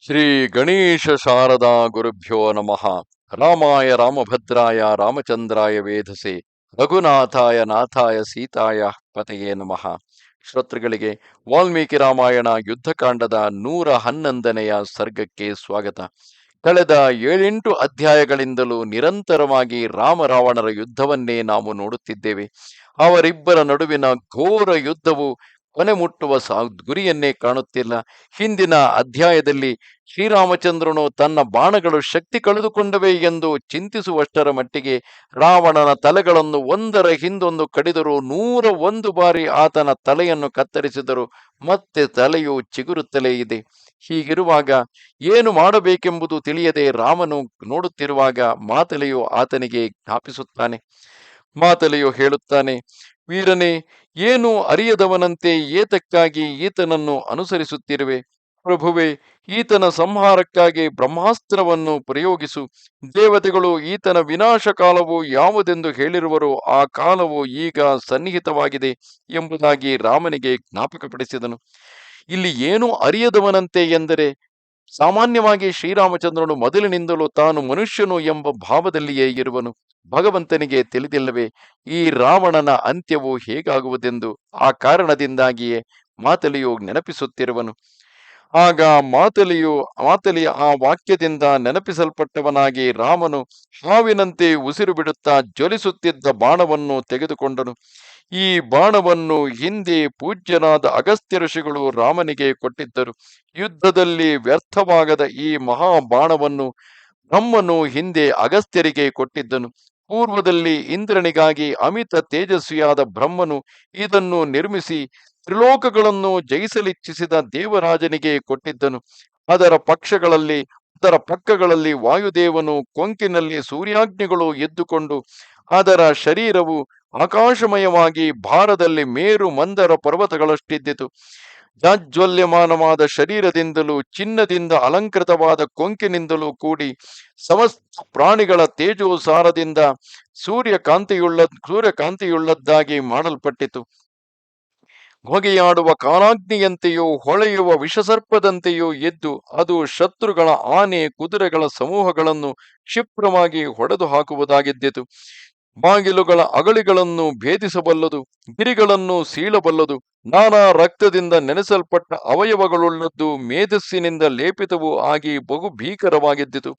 ಶ್ರೀ ಗಣೇಶ ಶಾರದಾ ಗುರುಭ್ಯೋ ನಮಃ. ರಾಮಾಯ ರಾಮಭದ್ರಾಯ, ರಾಮಚಂದ್ರಾಯ ವೇಧಸೆ ರಘುನಾಥಾಯ, ನಾಥಾಯ, ಸೀತಾಯ ಪತೆಯೇ ನಮಃ. ಶ್ರೋತೃಗಳಿಗೆ ವಾಲ್ಮೀಕಿ ರಾಮಾಯಣ ಯುದ್ಧಕಾಂಡದ ನೂರ ಹನ್ನೊಂದನೆಯ ಸರ್ಗಕ್ಕೆ ಸ್ವಾಗತ. ಕಳೆದ ಏಳೆಂಟು ಅಧ್ಯಾಯಗಳಿಂದಲೂ ನಿರಂತರವಾಗಿ ರಾಮ ರಾವಣರ ಯುದ್ಧವನ್ನೇ ನಾವು ನೋಡುತ್ತಿದ್ದೇವೆ. ಅವರಿಬ್ಬರ ನಡುವಿನ ಘೋರ ಯುದ್ಧವು ಕೊನೆ ಮುಟ್ಟುವ ಗುರಿಯನ್ನೇ ಕಾಣುತ್ತಿಲ್ಲ. ಹಿಂದಿನ ಅಧ್ಯಾಯದಲ್ಲಿ ಶ್ರೀರಾಮಚಂದ್ರನು ತನ್ನ ಬಾಣಗಳು ಶಕ್ತಿ ಕಳೆದುಕೊಂಡವೆ ಎಂದು ಚಿಂತಿಸುವಷ್ಟರ ಮಟ್ಟಿಗೆ ರಾವಣನ ತಲೆಗಳನ್ನು ಒಂದರ ಹಿಂದೊಂದು ಕಡಿದರು ನೂರ ಒಂದು ಬಾರಿ ಆತನ ತಲೆಯನ್ನು ಕತ್ತರಿಸಿದರು. ಮತ್ತೆ ತಲೆಯು ಚಿಗುರುತ್ತಲೇ ಇದೆ. ಹೀಗಿರುವಾಗ ಏನು ಮಾಡಬೇಕೆಂಬುದು ತಿಳಿಯದೆ ರಾಮನು ನೋಡುತ್ತಿರುವಾಗ ಮಾತಲೆಯು ಆತನಿಗೆ ಜ್ಞಾಪಿಸುತ್ತಾನೆ. ಮಾತಲೆಯು ಹೇಳುತ್ತಾನೆ, ವೀರನೇ ಏನು ಅರಿಯದವನಂತೆ ಏತಕ್ಕಾಗಿ ಈತನನ್ನು ಅನುಸರಿಸುತ್ತಿರುವೆ? ಪ್ರಭುವೆ, ಈತನ ಸಂಹಾರಕ್ಕಾಗಿ ಬ್ರಹ್ಮಾಸ್ತ್ರವನ್ನು ಪ್ರಯೋಗಿಸು. ದೇವತೆಗಳು ಈತನ ವಿನಾಶ ಕಾಲವು ಯಾವುದೆಂದು ಹೇಳಿರುವರೋ ಆ ಕಾಲವು ಈಗ ಸನ್ನಿಹಿತವಾಗಿದೆ ಎಂಬುದಾಗಿ ರಾಮನಿಗೆ ಜ್ಞಾಪಕಪಡಿಸಿದನು. ಇಲ್ಲಿ ಏನು ಅರಿಯದವನಂತೆ ಎಂದರೆ ಸಾಮಾನ್ಯವಾಗಿ ಶ್ರೀರಾಮಚಂದ್ರನು ಮೊದಲಿನಿಂದಲೂ ತಾನು ಮನುಷ್ಯನು ಎಂಬ ಭಾವದಲ್ಲಿಯೇ ಇರುವನು. ಭಗವಂತನಿಗೆ ತಿಳಿದಿಲ್ಲವೇ ಈ ರಾವಣನ ಅಂತ್ಯವು ಹೇಗಾಗುವುದೆಂದು ಆ ಕಾರಣದಿಂದಾಗಿಯೇ ಮಾತಲಿಯು ನೆನಪಿಸುತ್ತಿರುವನು. ಆಗ ಮಾತಲಿಯು, ಮಾತಲಿಯ ಆ ವಾಕ್ಯದಿಂದ ನೆನಪಿಸಲ್ಪಟ್ಟವನಾಗಿ ರಾಮನು ಹಾವಿನಂತೆ ಉಸಿರು ಬಿಡುತ್ತಾ ಜ್ವಲಿಸುತ್ತಿದ್ದ ಬಾಣವನ್ನು ತೆಗೆದುಕೊಂಡನು. ಈ ಬಾಣವನ್ನು ಹಿಂದೆ ಪೂಜ್ಯನಾದ ಅಗಸ್ತ್ಯ ಋಷಿಗಳು ರಾಮನಿಗೆ ಕೊಟ್ಟಿದ್ದರು. ಯುದ್ಧದಲ್ಲಿ ವ್ಯರ್ಥವಾಗದ ಈ ಮಹಾ ಬಾಣವನ್ನು ಬ್ರಹ್ಮನು ಹಿಂದೆ ಅಗಸ್ತ್ಯರಿಗೆ ಕೊಟ್ಟಿದ್ದನು. ಪೂರ್ವದಲ್ಲಿ ಇಂದ್ರನಿಗಾಗಿ ಅಮಿತ ತೇಜಸ್ವಿಯಾದ ಬ್ರಹ್ಮನು ಇದನ್ನು ನಿರ್ಮಿಸಿ ತ್ರಿಲೋಕಗಳನ್ನು ಜಯಿಸಲಿಚ್ಛಿಸಿದ ದೇವರಾಜನಿಗೆ ಕೊಟ್ಟಿದ್ದನು. ಅದರ ಪಕ್ಷಗಳಲ್ಲಿ, ಅದರ ಪಕ್ಕಗಳಲ್ಲಿ ವಾಯುದೇವನು ಕೊಂಕಿನಲ್ಲಿ ಸೂರ್ಯಾಗ್ನಿಗಳು ಎದ್ದುಕೊಂಡು ಅದರ ಶರೀರವು ಆಕಾಶಮಯವಾಗಿ ಭಾರದಲ್ಲಿ ಮೇರು ಮಂದರ ಪರ್ವತಗಳಷ್ಟಿದ್ದಿತು. ಜಾಜ್ವಲ್ಯಮಾನವಾದ ಶರೀರದಿಂದಲೂ, ಚಿನ್ನದಿಂದ ಅಲಂಕೃತವಾದ ಕೊಂಕಿನಿಂದಲೂ ಕೂಡಿ ಸಮಸ್ತ ಪ್ರಾಣಿಗಳ ತೇಜೋಸಾರದಿಂದ ಸೂರ್ಯಕಾಂತಿಯುಳ್ಳ, ಸೂರ್ಯಕಾಂತಿಯುಳ್ಳದ್ದಾಗಿ ಮಾಡಲ್ಪಟ್ಟಿತು. ಹೊಗೆಯಾಡುವ ಕಾಲಾಗ್ನಿಯಂತೆಯೂ, ಹೊಳೆಯುವ ವಿಷಸರ್ಪದಂತೆಯೂ ಎದ್ದು ಅದು ಶತ್ರುಗಳ ಆನೆ, ಕುದುರೆಗಳ ಸಮೂಹಗಳನ್ನು ಕ್ಷಿಪ್ರವಾಗಿ ಹೊಡೆದು ಹಾಕುವುದಾಗಿದ್ದಿತು ಬಾಗಿಲುಗಳ ಅಗಳಿಗಳನ್ನು ಭೇದಿಸಬಲ್ಲದು, ಗಿರಿಗಳನ್ನು ಸೀಳಬಲ್ಲದು, ನಾನಾ ರಕ್ತದಿಂದ ನೆನೆಸಲ್ಪಟ್ಟ ಅವಯವಗಳುಳ್ಳದ್ದು ಮೇಧಸ್ಸಿನಿಂದ ಲೇಪಿತವೂ ಆಗಿ ಬಹು ಭೀಕರವಾಗಿದ್ದಿತು.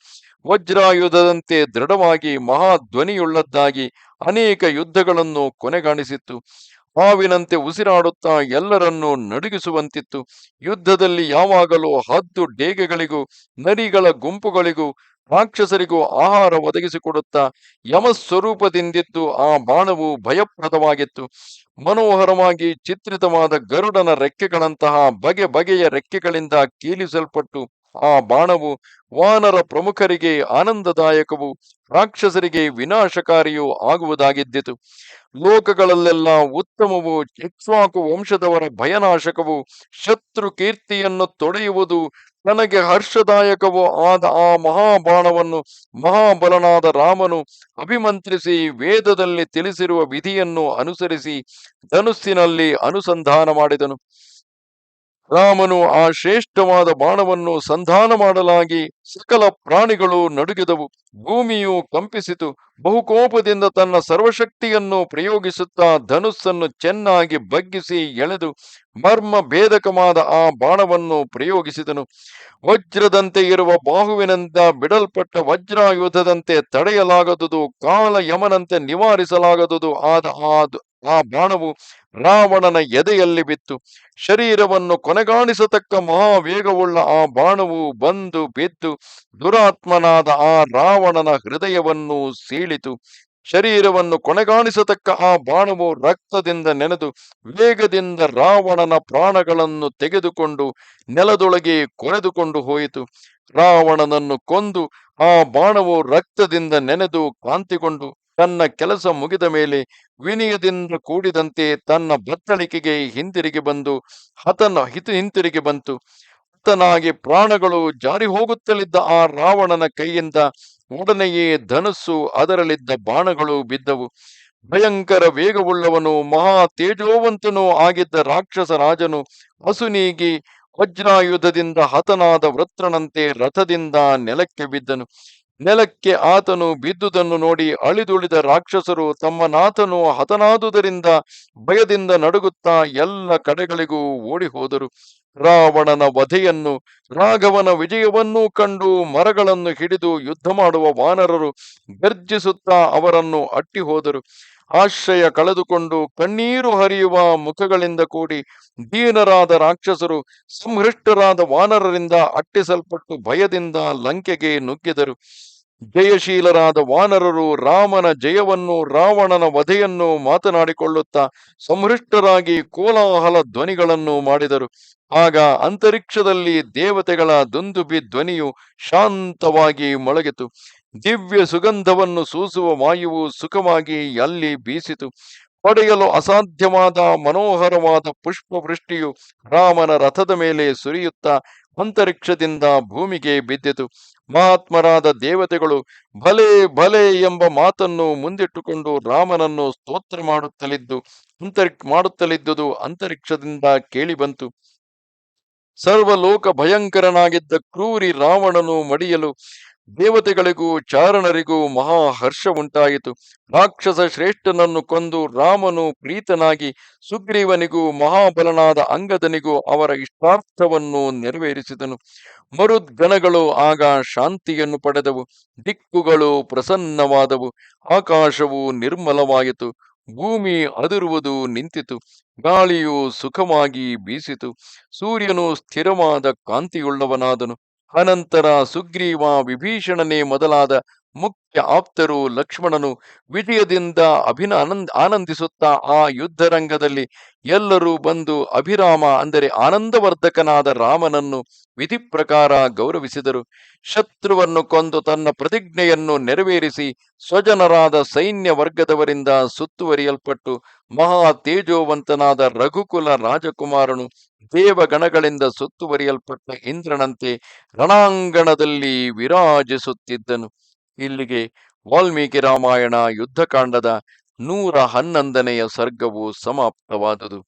ವಜ್ರಾಯುಧದಂತೆ ದೃಢವಾಗಿ ಮಹಾಧ್ವನಿಯುಳ್ಳದ್ದಾಗಿ ಅನೇಕ ಯುದ್ಧಗಳನ್ನು ಕೊನೆಗಾಣಿಸಿತ್ತು. ಹಾವಿನಂತೆ ಉಸಿರಾಡುತ್ತಾ ಎಲ್ಲರನ್ನೂ ನಡುಗಿಸುವಂತಿತ್ತು. ಯುದ್ಧದಲ್ಲಿ ಯಾವಾಗಲೂ ಹದ್ದು ಡೇಗೆಗಳಿಗೂ, ನರಿಗಳ ಗುಂಪುಗಳಿಗೂ ರಾಕ್ಷಸರಿಗೂ ಆಹಾರ ಒದಗಿಸಿಕೊಡುತ್ತಾ ಯಮಸ್ವರೂಪದಿಂದಿದ್ದು ಆ ಬಾಣವು ಭಯಪ್ರದವಾಗಿತ್ತು. ಮನೋಹರವಾಗಿ ಚಿತ್ರಿತವಾದ ಗರುಡನ ರೆಕ್ಕೆಗಳಂತಹ ಬಗೆ ಬಗೆಯ ರೆಕ್ಕೆಗಳಿಂದ ಕೀಲಿಸಲ್ಪಟ್ಟು ಆ ಬಾಣವು ವಾನರ ಪ್ರಮುಖರಿಗೆ ಆನಂದದಾಯಕವು ರಾಕ್ಷಸರಿಗೆ ವಿನಾಶಕಾರಿಯೂ ಆಗುವುದಾಗಿದ್ದಿತು. ಲೋಕಗಳಲ್ಲೆಲ್ಲ ಉತ್ತಮವು ಇಕ್ಷ್ವಾಕು ವಂಶದವರ ಭಯನಾಶಕವು ಶತ್ರು ಕೀರ್ತಿಯನ್ನು ತೊಡೆಯುವುದು ತನಗೆ ಹರ್ಷದಾಯಕವೂ ಆದ ಆ ಮಹಾಬಾಣವನ್ನು ಮಹಾಬಲನಾದ ರಾಮನು ಅಭಿಮಂತ್ರಿಸಿ ವೇದದಲ್ಲಿ ತಿಳಿಸಿರುವ ವಿಧಿಯನ್ನು ಅನುಸರಿಸಿ ಧನುಸ್ಸಿನಲ್ಲಿ ಅನುಸಂಧಾನ ಮಾಡಿದನು. ರಾಮನು ಆ ಶ್ರೇಷ್ಠವಾದ ಬಾಣವನ್ನು ಸಂಧಾನ ಮಾಡಲಾಗಿ ಸಕಲ ಪ್ರಾಣಿಗಳು ನಡುಗಿದವು. ಭೂಮಿಯು ಕಂಪಿಸಿತು. ಬಹುಕೋಪದಿಂದ ತನ್ನ ಸರ್ವಶಕ್ತಿಯನ್ನು ಪ್ರಯೋಗಿಸುತ್ತಾ ಧನುಸ್ಸನ್ನು ಚೆನ್ನಾಗಿ ಬಗ್ಗಿಸಿ ಎಳೆದು ಮರ್ಮ ಭೇದಕವಾದ ಆ ಬಾಣವನ್ನು ಪ್ರಯೋಗಿಸಿದನು. ವಜ್ರದಂತೆ ಇರುವ ಬಾಹುವಿನಿಂದ ಬಿಡಲ್ಪಟ್ಟ ವಜ್ರಾಯುಧದಂತೆ ತಡೆಯಲಾಗದುದು ಕಾಲ ಯಮನಂತೆ ನಿವಾರಿಸಲಾಗದುದು ಆದ ಆ ಆ ಬಾಣವು ರಾವಣನ ಎದೆಯಲ್ಲಿ ಬಿತ್ತು. ಶರೀರವನ್ನು ಕೊನೆಗಾಣಿಸತಕ್ಕ ಮಹಾವೇಗವುಳ್ಳ ಆ ಬಾಣವು ಬಂದು ಬಿದ್ದು ದುರಾತ್ಮನಾದ ಆ ರಾವಣನ ಹೃದಯವನ್ನು ಸೀಳಿತು. ಶರೀರವನ್ನು ಕೊನೆಗಾಣಿಸತಕ್ಕ ಆ ಬಾಣವು ರಕ್ತದಿಂದ ನೆನೆದು ವೇಗದಿಂದ ರಾವಣನ ಪ್ರಾಣಗಳನ್ನು ತೆಗೆದುಕೊಂಡು ನೆಲದೊಳಗೆ ಕೊರೆದುಕೊಂಡು ಹೋಯಿತು. ರಾವಣನನ್ನು ಕೊಂದು ಆ ಬಾಣವು ರಕ್ತದಿಂದ ನೆನೆದು ಕಾಂತಿಗೊಂಡು ತನ್ನ ಕೆಲಸ ಮುಗಿದ ಮೇಲೆ ವಿನಯದಿಂದ ಕೂಡಿದಂತೆ ತನ್ನ ಬತ್ತಳಿಕೆಗೆ ಹಿಂದಿರುಗಿ ಬಂದು, ಹತನ ಹಿತ ಹಿಂತಿರುಗಿ ಬಂತು. ಹತನಾಗಿ ಪ್ರಾಣಗಳು ಜಾರಿ ಹೋಗುತ್ತಲಿದ್ದ ಆ ರಾವಣನ ಕೈಯಿಂದ ಒಡನೆಯೇ ಧನಸ್ಸು, ಅದರಲ್ಲಿದ್ದ ಬಾಣಗಳು ಬಿದ್ದವು. ಭಯಂಕರ ವೇಗವುಳ್ಳವನು, ಮಹಾ ತೇಜೋವಂತನೂ ಆಗಿದ್ದ ರಾಕ್ಷಸ ರಾಜನು ಹಸುನೀಗಿ ವಜ್ರಾಯುಧದಿಂದ ಹತನಾದ ವೃತ್ರನಂತೆ ರಥದಿಂದ ನೆಲಕ್ಕೆ ಬಿದ್ದನು. ನೆಲಕ್ಕೆ ಆತನು ಬಿದ್ದುದನ್ನು ನೋಡಿ ಅಳಿದುಳಿದ ರಾಕ್ಷಸರು ತಮ್ಮ ನಾಥನು ಹತನಾದುದರಿಂದ ಭಯದಿಂದ ನಡುಗುತ್ತಾ ಎಲ್ಲ ಕಡೆಗಳಿಗೂ ಓಡಿ ಹೋದರು ರಾವಣನ ವಧೆಯನ್ನು, ರಾಘವನ ವಿಜಯವನ್ನೂ ಕಂಡು ಮರಗಳನ್ನು ಹಿಡಿದು ಯುದ್ಧ ಮಾಡುವ ವಾನರರು ಗರ್ಜಿಸುತ್ತಾ ಅವರನ್ನು ಅಟ್ಟಿ ಹೋದರು ಆಶ್ರಯ ಕಳೆದುಕೊಂಡು ಕಣ್ಣೀರು ಹರಿಯುವ ಮುಖಗಳಿಂದ ಕೂಡಿ ದೀನರಾದ ರಾಕ್ಷಸರು, ಸಂಹೃಷ್ಟರಾದ ವಾನರರಿಂದ ಅಟ್ಟಿಸಲ್ಪಟ್ಟು ಭಯದಿಂದ ಲಂಕೆಗೆ ನುಗ್ಗಿದರು. ಜಯಶೀಲರಾದ ವಾನರರು ರಾಮನ ಜಯವನ್ನು, ರಾವಣನ ವಧೆಯನ್ನು ಮಾತನಾಡಿಕೊಳ್ಳುತ್ತಾ ಸಂಹೃಷ್ಟರಾಗಿ ಕೋಲಾಹಲ ಧ್ವನಿಗಳನ್ನು ಮಾಡಿದರು. ಆಗ ಅಂತರಿಕ್ಷದಲ್ಲಿ ದೇವತೆಗಳ ದುಂದುಬಿ ಧ್ವನಿಯು ಶಾಂತವಾಗಿ ಮೊಳಗಿತು. ದಿವ್ಯ ಸುಗಂಧವನ್ನು ಸೂಸುವ ವಾಯುವು ಸುಖವಾಗಿ ಅಲ್ಲಿ ಬೀಸಿತು. ಪಡೆಯಲು ಅಸಾಧ್ಯವಾದ ಮನೋಹರವಾದ ಪುಷ್ಪವೃಷ್ಟಿಯು ರಾಮನ ರಥದ ಮೇಲೆ ಸುರಿಯುತ್ತಾ ಅಂತರಿಕ್ಷದಿಂದ ಭೂಮಿಗೆ ಬಿದ್ದಿತು. ಮಹಾತ್ಮರಾದ ದೇವತೆಗಳು ಭಲೆ ಭಲೆ ಎಂಬ ಮಾತನ್ನು ಮುಂದಿಟ್ಟುಕೊಂಡು ರಾಮನನ್ನು ಸ್ತೋತ್ರ ಮಾಡುತ್ತಲಿದ್ದು, ಅಂತರಿ ಮಾಡುತ್ತಲಿದ್ದುದು ಅಂತರಿಕ್ಷದಿಂದ ಕೇಳಿಬಂತು. ಸರ್ವಲೋಕ ಭಯಂಕರನಾಗಿದ್ದ ಕ್ರೂರಿ ರಾವಣನು ಮಡಿಯಲು ದೇವತೆಗಳಿಗೂ, ಚಾರಣರಿಗೂ ಮಹಾ ಹರ್ಷ ಉಂಟಾಯಿತು. ರಾಕ್ಷಸ ಶ್ರೇಷ್ಠನನ್ನು ಕೊಂದು ರಾಮನು ಪ್ರೀತನಾಗಿ ಸುಗ್ರೀವನಿಗೂ, ಮಹಾಬಲನಾದ ಅಂಗದನಿಗೂ ಅವರ ಇಷ್ಟಾರ್ಥವನ್ನು ನೆರವೇರಿಸಿದನು. ಮರುದ್ಗಣಗಳು ಆಗ ಶಾಂತಿಯನ್ನು ಪಡೆದವು. ದಿಕ್ಕುಗಳು ಪ್ರಸನ್ನವಾದವು. ಆಕಾಶವು ನಿರ್ಮಲವಾಯಿತು. ಭೂಮಿ ಅದಿರುವುದು ನಿಂತಿತು. ಗಾಳಿಯು ಸುಖವಾಗಿ ಬೀಸಿತು. ಸೂರ್ಯನು ಸ್ಥಿರವಾದ ಕಾಂತಿಯುಳ್ಳವನಾದನು. ಅನಂತರ ಸುಗ್ರೀವ ವಿಭೀಷಣನೇ ಮೊದಲಾದ ಮುಖ್ಯ ಆಪ್ತರು ಲಕ್ಷ್ಮಣನು ವಿಜಯದಿಂದ ಅಭಿನ ಆನಂದ, ಆನಂದಿಸುತ್ತಾ ಆ ಯುದ್ಧ ರಂಗದಲ್ಲಿ ಎಲ್ಲರೂ ಬಂದು ಅಭಿರಾಮ ಅಂದರೆ ಆನಂದವರ್ಧಕನಾದ ರಾಮನನ್ನು ವಿಧಿ ಪ್ರಕಾರ ಗೌರವಿಸಿದರು. ಶತ್ರುವನ್ನು ಕೊಂದು ತನ್ನ ಪ್ರತಿಜ್ಞೆಯನ್ನು ನೆರವೇರಿಸಿ ಸ್ವಜನರಾದ ಸೈನ್ಯ ವರ್ಗದವರಿಂದ ಸುತ್ತುವರಿಯಲ್ಪಟ್ಟು ಮಹಾ ತೇಜೋವಂತನಾದ ರಘುಕುಲ ರಾಜಕುಮಾರನು ದೇವಗಣಗಳಿಂದ ಸುತ್ತುವರಿಯಲ್ಪಟ್ಟ ಇಂದ್ರನಂತೆ ರಣಾಂಗಣದಲ್ಲಿ ವಿರಾಜಿಸುತ್ತಿದ್ದನು. ಇಲ್ಲಿಗೆ ವಾಲ್ಮೀಕಿ ರಾಮಾಯಣ ಯುದ್ಧಕಾಂಡದ ನೂರ ಹನ್ನೊಂದನೆಯ ಸರ್ಗವು ಸಮಾಪ್ತವಾದುದು.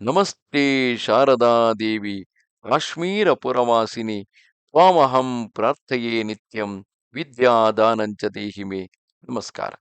ನಮಸ್ತೆ ಶಾರದಾ ದೇವಿ ಕಾಶ್ಮೀರ ಪುರವಾಸಿನಿ ತ್ವಾಮಹಂ ಪ್ರಾರ್ಥೆಯೇ ನಿತ್ಯಂ ವಿದ್ಯಾದಾನಂಚ ದೇಹಿಮೆ. ನಮಸ್ಕಾರ.